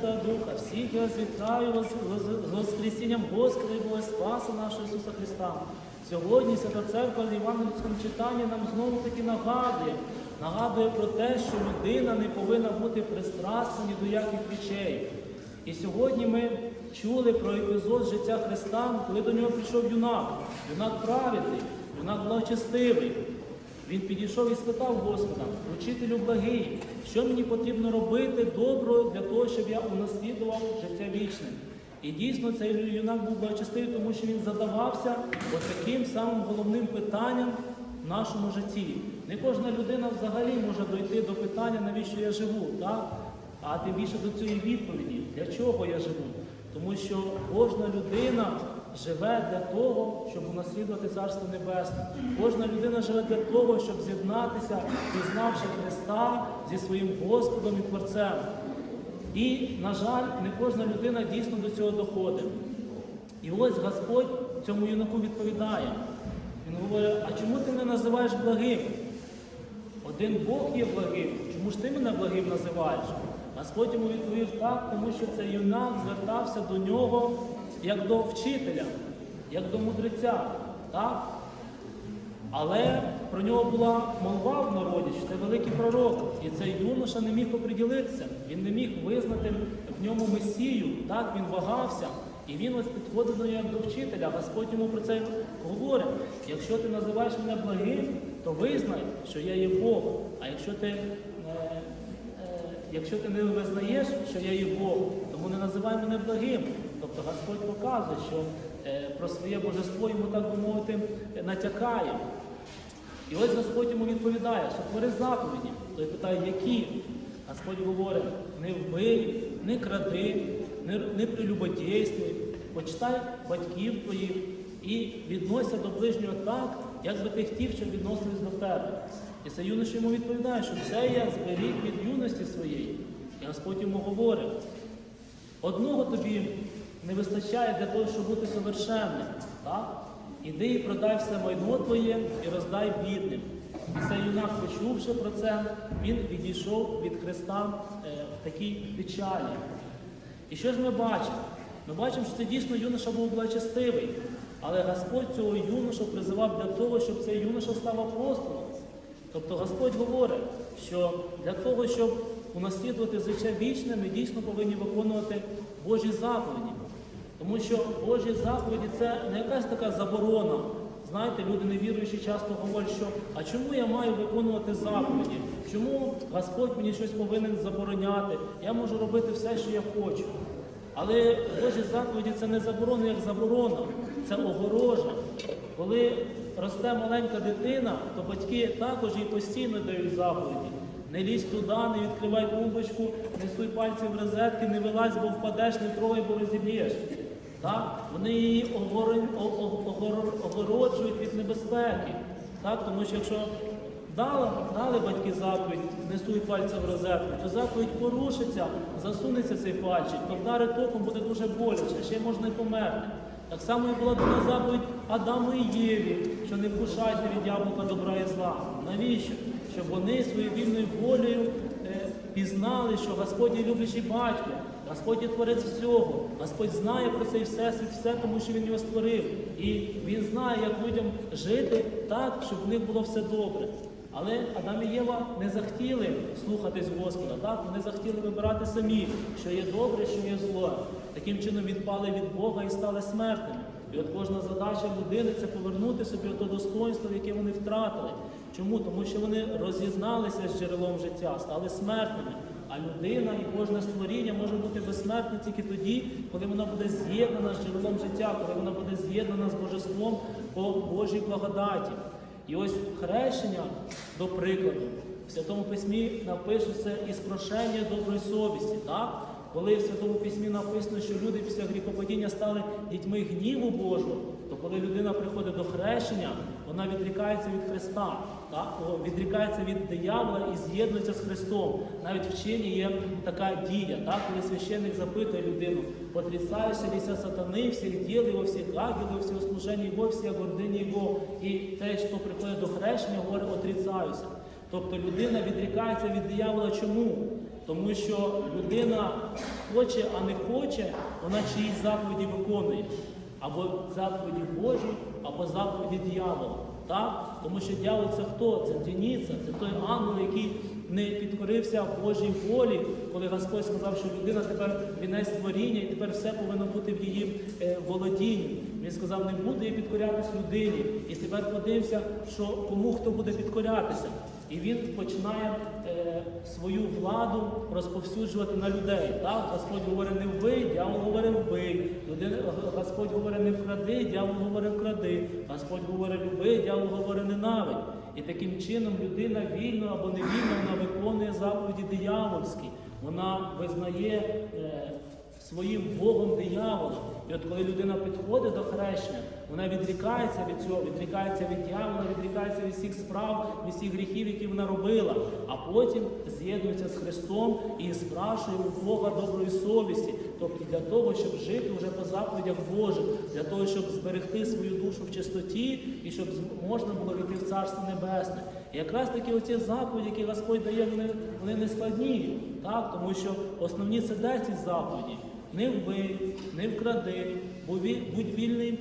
Святого Духа, всіх я вас вітаю вас Воскресінням Господа і Бога Спаса нашого Ісуса Христа. Сьогодні Свята Церква в Євангельському читанні нам знову таки нагадує, нагадує про те, що людина не повинна бути пристраснена до яких речей. І сьогодні ми чули про епізод життя Христа, коли до нього прийшов юнак, юнак праведний, юнак благочестивий. Він підійшов і спитав Господа, учителю благий, що мені потрібно робити доброго для того, щоб я унаслідував життя вічне. І дійсно цей юнак був благочестивий, тому що він задавався таким самим головним питанням в нашому житті. Не кожна людина взагалі може дойти до питання, навіщо я живу, так? а тим більше до цієї відповіді, для чого я живу. Тому що кожна людина живе для того, щоб унаслідувати Царство Небесне. Кожна людина живе для того, щоб з'єднатися, пізнавши Христа зі своїм Господом і Творцем. І, на жаль, не кожна людина дійсно до цього доходить. І ось Господь цьому юнаку відповідає. Він говорить, а чому ти мене називаєш благим? Один Бог є благим. Чому ж ти мене благим називаєш? Господь йому відповів так, тому що цей юнак звертався до нього як до вчителя, як до мудреця. Так? Але про нього була молва в народі, що це великий пророк. І цей юноша не міг оприділитися, він не міг визнати в ньому Месію. Так, він вагався. І він ось підходив до нього як до вчителя. Господь йому про це говорить. Якщо ти називаєш мене благим, то визнай, що я є Бог. А якщо ти, е, е, якщо ти не визнаєш, що я є Бог, тому не називай мене благим. Тобто Господь показує, що е, про своє божество йому, так би мовити, натякає. І ось Господь йому відповідає, сотвори заповіді. Той питає, які? Господь говорить, не вбий, не кради, не, не прелюбодійствуй, почитай батьків твоїх і відносься до ближнього так, як би ти хотів, щоб відносились до тебе. І цей юноша йому відповідає, що це я зберіг від юності своєї. І Господь йому говорить, одного тобі не вистачає для того, щоб бути совершенним. Так? Іди і продай все майно твоє і роздай бідним. І цей юнак, почувши про це, він відійшов від Христа е, в такій печалі. І що ж ми бачимо? Ми бачимо, що це дійсно юноша був благочестивий, але Господь цього юношу призивав для того, щоб цей юноша став апостолом. Тобто Господь говорить, що для того, щоб унаслідувати життя вічне, ми дійсно повинні виконувати Божі заповіді. Тому що Божі заповіді це не якась така заборона. Знаєте, люди невіруючі часто говорять, що а чому я маю виконувати заповіді? Чому Господь мені щось повинен забороняти? Я можу робити все, що я хочу. Але Божі заповіді це не заборона, як заборона, це огорожа. Коли росте маленька дитина, то батьки також їй постійно дають заповіді. Не лізь туди, не відкривай тумбочку, не суй пальці в розетки, не вилазь, бо впадеш, не трогай, бо розіб'єш. Так? Вони її огороджують від небезпеки. Так? Тому що якщо дали, дали батьки заповідь, не суй пальця в розетку, то заповідь порушиться, засунеться цей пальчик, то вдарить током буде дуже боляче, ще можна й померти. Так само і була дана заповідь Адаму і Єві, що не вкушайте від яблука добра і зла. Навіщо? Щоб вони своєю вільною волею е, пізнали, що Господь є люблячий батько, Господь є творець всього, Господь знає про цей всесвіт, все, тому що Він його створив. І Він знає, як людям жити так, щоб в них було все добре. Але Адам і Єва не захотіли слухатись Господа, так? вони захотіли вибирати самі, що є добре, що є зло. Таким чином відпали від Бога і стали смертними. І от кожна задача людини це повернути собі то достоинство, яке вони втратили. Чому? Тому що вони роз'єдналися з джерелом життя, стали смертними. А людина і кожне створіння може бути безсмертне тільки тоді, коли вона буде з'єднана з джерелом життя, коли вона буде з'єднана з божеством по Божій благодаті. І ось хрещення, до прикладу, в Святому Письмі напишеться із прошення доброї совісті. Так? Коли в Святому Письмі написано, що люди після гріхопадіння стали дітьми гніву Божого, то коли людина приходить до хрещення, вона відрікається від Христа, так? Відрікається від диявола і з'єднується з Христом. Навіть в чині є така дія, так? коли священник запитує людину, отрицаєшся ліся сатани, всіх діл його, всіх ангелів, всього служення його, всіх гордині його. І те, що приходить до хрещення, говорить, отрицаюся. Тобто людина відрікається від диявола чому? Тому що людина хоче, а не хоче, вона чиїсь заповіді виконує. Або заповіді Божі, або заповіді дьявола. Так? Тому що дьявол це хто? Це дініця, це той ангел, який не підкорився Божій волі, коли Господь сказав, що людина тепер вінець творіння, і тепер все повинно бути в її е, володінні. Він сказав, не буде їй підкорятися людині. І тепер подивився, що кому хто буде підкорятися. І він починає е, свою владу розповсюджувати на людей. Так? Господь говорить, не вбий, дьявол говорить вбий. Господь говорить, не вкради, дьявол говорить вкради. Господь говорить, люби, дьявол говорить ненавидь. І таким чином людина вільно або невільно вона виконує заповіді диявольські. Вона визнає е, своїм Богом диявола. І от коли людина підходить до хрещення, вона відрікається від цього, відрікається від дьявола, відрікається від всіх справ, від всіх гріхів, які вона робила, а потім з'єднується з Христом і спрашує у Бога доброї совісті, тобто для того, щоб жити вже по заповідях Божих, для того, щоб зберегти свою душу в чистоті і щоб можна було йти в Царство Небесне. І якраз такі оці заповіді, які Господь дає, вони, не складні, так? тому що основні це 10 заповіді. Не вбий, не вкради, будь вільний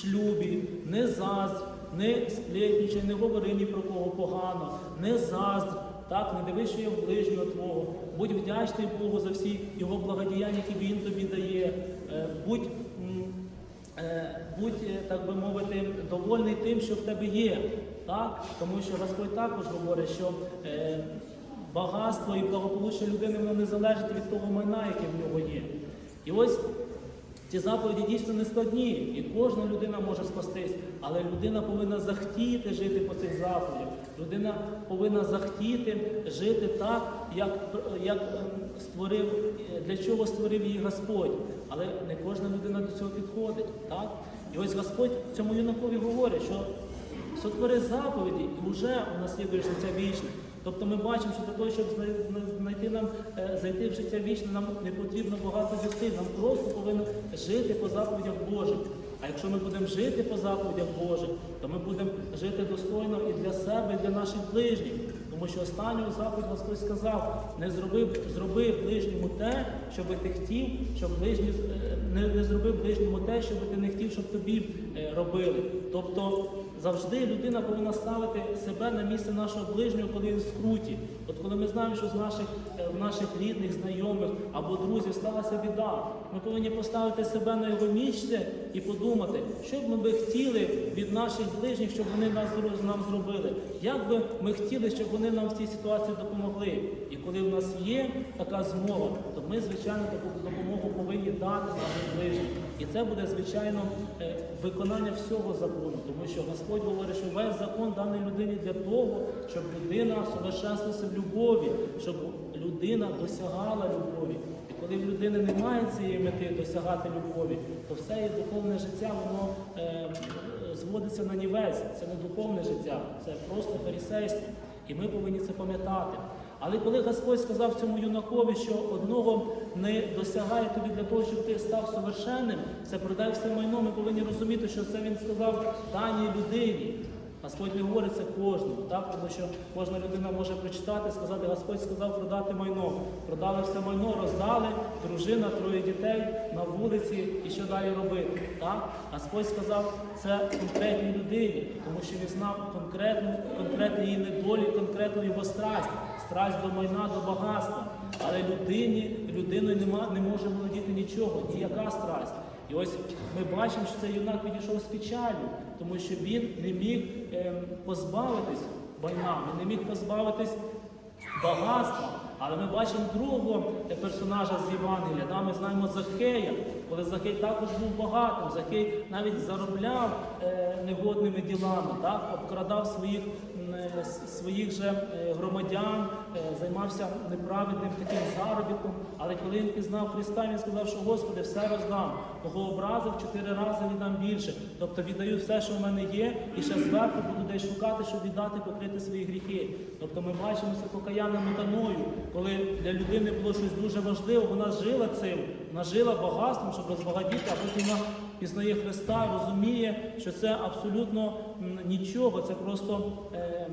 шлюбі, не заздр, не сплетничай, не говори ні про кого погано, не заздр, так, не дивись, що є ближнього твого, будь вдячний Богу за всі його благодіяння, які він тобі дає. Е, Будь, е, будь, е, так би мовити, довольний тим, що в тебе є. Так? Тому що Господь також говорить, що багатство і благополуччя людини воно не залежить від того майна, яке в нього є. І ось ці заповіді дійсно не складні, і кожна людина може спастись, але людина повинна захотіти жити по цих заповідях. Людина повинна захотіти жити так, як, як ем, створив, е, для чого створив її Господь. Але не кожна людина до цього підходить. Так? І ось Господь цьому юнакові говорить, що сотвори заповіді, і вже у нас є життя вічне. Тобто ми бачимо, що для того, щоб знайти нам, е, зайти в життя вічне, нам не потрібно багато зусиль, нам просто повинно жити по заповідях Божих. А якщо ми будемо жити по заповідях Божих, то ми будемо жити достойно і для себе, і для наших ближніх. Тому що останню заповідь Господь сказав, не зроби, зроби ближньому те, що ти хотів, щоб ближній е, не, не зробив ближньому те, що би ти не хотів, щоб тобі е, робили. Тобто завжди людина повинна ставити себе на місце нашого ближнього, коли він в скруті. От коли ми знаємо, що з наших, е, наших рідних, знайомих або друзів сталася біда, ми повинні поставити себе на його місце і подумати, що б ми би хотіли від наших ближніх, щоб вони нас нам зробили. Як би ми хотіли, щоб вони нам в цій ситуації допомогли. І коли в нас є така змога, то ми, звичайно, таку допомогу повинні дати нашим ближнім. І це буде, звичайно, е, виконання всього закону, тому що Господь говорить, що весь закон даний людині для того, щоб людина совершенствувалася в любові, щоб людина досягала любові. І коли в людини немає цієї мети досягати любові, то все її духовне життя воно е, зводиться на нівець. Це не духовне життя, це просто фарісейство. І ми повинні це пам'ятати. Але коли Господь сказав цьому юнакові, що одного не досягає тобі для того, щоб ти став совершенним, це продай все майно, ми повинні розуміти, що це він сказав даній людині. Господь не говорить це кожному, так? тому що кожна людина може прочитати, сказати, Господь сказав продати майно. Продали все майно, роздали, дружина, троє дітей на вулиці і що далі робити. Так? Господь сказав це конкретній людині, тому що він знав конкретну, конкретні її недолі, конкретну його страсть, страсть до майна, до багатства. Але людині, людиною нема, не може володіти нічого, ніяка страсть. І ось ми бачимо, що цей юнак підійшов з печалю, тому що він не міг ем, позбавитись майна, він не міг позбавитись багатства. Але ми бачимо другого е, персонажа з Євангелія. Да, ми знаємо Захея, коли Захей також був багатим. Захей навіть заробляв е, негодними ділами, так, обкрадав своїх, е, своїх же е, громадян, займався неправедним таким заробітком. Але коли він пізнав Христа, він сказав, що Господи, все роздам. Кого образив, чотири рази віддам більше. Тобто віддаю все, що в мене є, і ще зверху буду десь шукати, щоб віддати, покрити свої гріхи. Тобто ми бачимо це покаянною метаною, коли для людини було щось дуже важливо, вона жила цим, вона жила багатством, щоб розбагатіти, а потім вона пізнає Христа, розуміє, що це абсолютно нічого, це просто. Е,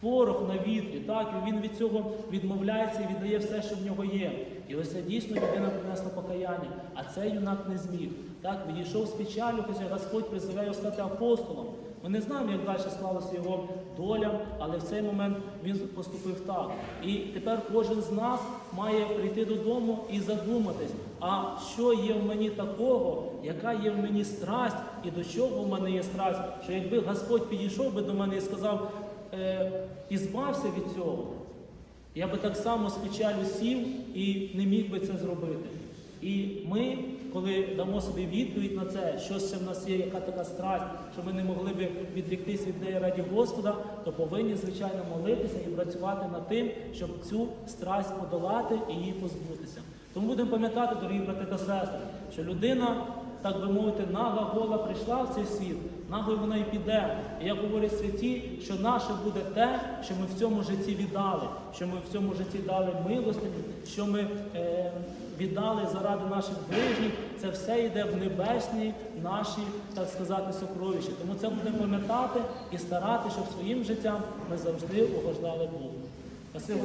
порох на вітрі, так, і він від цього відмовляється і віддає все, що в нього є. І ось це дійсно людина принесла покаяння, а цей юнак не зміг. Так, відійшов з печалю, хоча Господь призиває його стати апостолом. Ми не знаємо, як далі склалася його доля, але в цей момент він поступив так. І тепер кожен з нас має прийти додому і задуматись, а що є в мені такого, яка є в мені страсть, і до чого в мене є страсть, що якби Господь підійшов би до мене і сказав, е, і збався від цього, я би так само з печалю сів і не міг би це зробити. І ми, коли дамо собі відповідь на це, що ще в нас є, яка така страсть, що ми не могли би відріктись від неї раді Господа, то повинні, звичайно, молитися і працювати над тим, щоб цю страсть подолати і її позбутися. Тому будемо пам'ятати, дорогі брати та сестри, що людина, так би мовити, нага гола прийшла в цей світ, нагою вона і піде. І як говорять святі, що наше буде те, що ми в цьому житті віддали, що ми в цьому житті дали милостині, що ми е, віддали заради наших ближніх, це все йде в небесні наші, так сказати, сокровища. Тому це будемо пам'ятати і старати, щоб своїм життям ми завжди угождали Богу. Спасибо.